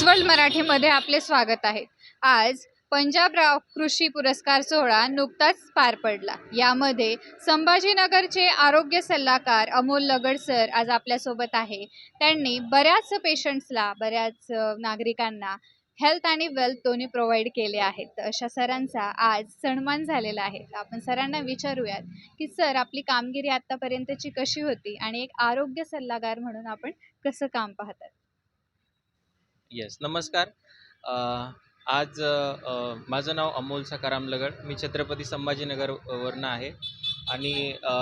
News world मराठीमध्ये आपले स्वागत आहे. आज पंजाबराव कृषी पुरस्कार सोहळा नुकताच पार पडला. यामध्ये संभाजीनगरचे आरोग्य सल्लागार अमोल लगड सर आज आपल्यासोबत आहे. त्यांनी बऱ्याच पेशंट्सला बऱ्याच नागरिकांना हेल्थ आणि वेल्थ दोन्ही प्रोव्हाइड केले आहेत. अशा सरांचा आज सन्मान झालेला आहे. आपण सरांना विचारूयात की सर आपली कामगिरी आतापर्यंतची कशी होती आणि एक आरोग्य सल्लागार म्हणून आपण कसं काम पाहतात? येस नमस्कार. अ, आज अ, माझं नाव अमोल सकाराम लगड. मी छत्रपती संभाजीनगर वरनं आहे. आणि अ,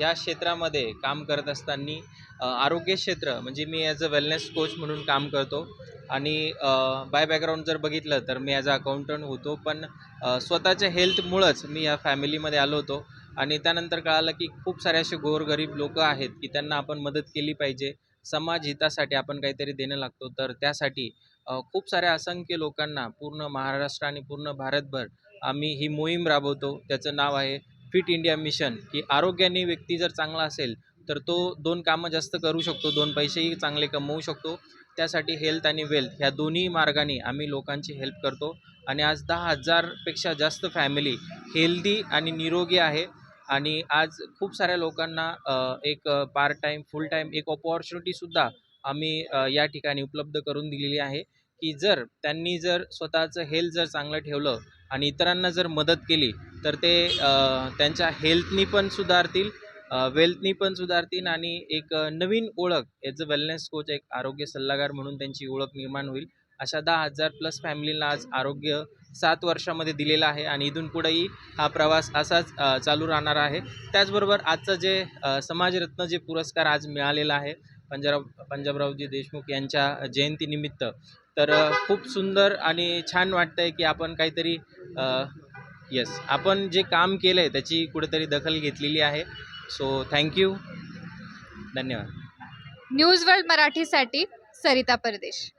या क्षेत्रामध्ये काम करत असताना अ, आरोग्य क्षेत्र म्हणजे मी ॲज अ वेलनेस कोच म्हणून काम करतो. आणि बाय बॅकग्राऊंड जर बघितलं तर मी ॲज अ अकाउंटंट होतो. पण अ, स्वतःच्या हेल्थमुळंच मी या फॅमिलीमध्ये आलो होतो. आणि त्यानंतर कळालं की खूप सारे असे गोरगरीब लोक आहेत की त्यांना आपण मदत केली पाहिजे. समाज हितासाठी आपण काहीतरी देणं लागतो. तर त्यासाठी खूप साऱ्या असंख्य लोकांना पूर्ण महाराष्ट्र आणि पूर्ण भारतभर आम्ही ही मोहीम राबवतो. त्याचं नाव आहे फिट इंडिया मिशन. की आरोग्याने व्यक्ती जर चांगला असेल तर तो दोन कामं जास्त करू शकतो. दोन पैसेही चांगले कमवू शकतो. त्यासाठी हेल्थ आणि वेल्थ ह्या दोन्ही मार्गाने आम्ही लोकांची हेल्प करतो. आणि आज दहा हजारपेक्षा जास्त फॅमिली हेल्दी आणि निरोगी आहे. आणि आज खूप साऱ्या लोकांना एक पार्ट टाईम फुल टाईम एक ऑपॉर्च्युनिटीसुद्धा आम्ही या ठिकाणी उपलब्ध करून दिलेली आहे की जर त्यांनी जर स्वतःचं हेल्थ जर चांगलं ठेवलं आणि इतरांना जर मदत केली तर ते त्यांच्या हेल्थनी पण सुधारतील वेल्थनी पण सुधारतील आणि एक नवीन ओळख एज अ वेलनेस कोच एक आरोग्य सल्लागार म्हणून त्यांची ओळख निर्माण होईल. अशा दहा हजार प्लस फॅमिलींना आज आरोग्य सात वर्षामध्ये दिलेलं आहे आणि इथून पुढेही हा प्रवास असाच चालू राहणार आहे. त्याचबरोबर आजचं जे समाजरत्न जे पुरस्कार आज मिळालेला आहे पंजाब पंजाबरावजी देशमुख यांच्या जयंतीनिमित्त तर खूप सुंदर आणि छान वाटतं आहे की आपण काहीतरी येस आपण जे काम केलं आहे त्याची कुठेतरी दखल घेतलेली आहे. सो थँक्यू धन्यवाद. न्यूज वर्ल्ड मराठीसाठी सरिता परदेश.